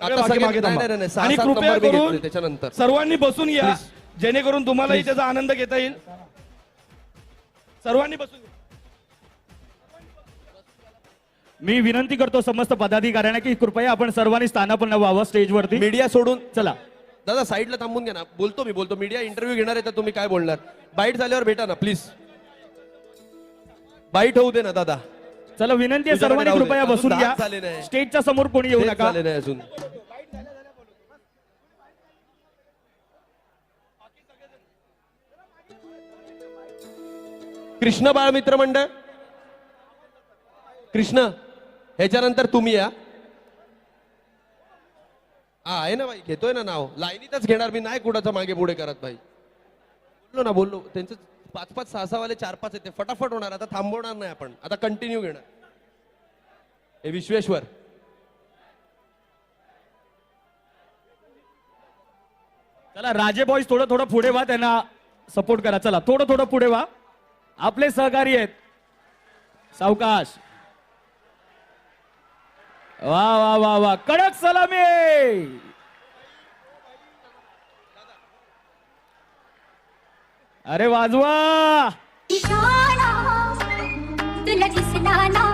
आता मागे- सगळे- मागे नाही, थांबा. नाही, नाही, सहा- आणि कृपया नंबर मी घेतले करून त्याच्यानंतर. सर्वांनी बसून घ्या जेणेकरून तुम्हालाही त्याचा आनंद घेता येईल. सर्वांनी बसून घ्या. मी विनंती करतो समस्त पदाधिकाऱ्यांना की कृपया आपण सर्वांनी स्थानापन्न व्हावं स्टेजवरती. मीडिया सोडून चला. दादा साईडला थांबून घ्या ना. बोलतो मी बोलतो. मीडिया इंटरव्ह्यू घेणार आहे तर तुम्ही काय बोलणार? बाईट झाल्यावर भेटा ना प्लीज बाईट होऊ दे ना दादा. चला विनंती आहे तुझ्याकडे सर्वांनी राहू दे. कृपया अजून बसून घ्या झाले नाही. स्टेजच्या समोर कोणी येऊ तेच नका. झाले नाही अजून. कृष्ण बाळ मित्र मंडळ? कृष्ण ह्याच्यानंतर तुम्ही या. हा आहे ना भाई घेतोय ना नाव. लाईनीतच घेणार मी नाही कुणाचं मागे पुढे करत भाई बोललो ना बोललो. त्यांचं पाच पाच सहा सहा वाले चार पाच येते फटाफट होणार आता थांबवणार नाही आपण. आता कंटिन्यू घेणार. हे विश्वेश्वर. चला राजे बॉईज थोडं थोडं पुढे व्हा त्यांना सपोर्ट करा. चला थोडं थोडं पुढे व्हा आपले सहकारी आहेत. सावकाश. वा वा वा वा. कडक सलामी! अरे वाजवा! निशाना तुला दिसला ना.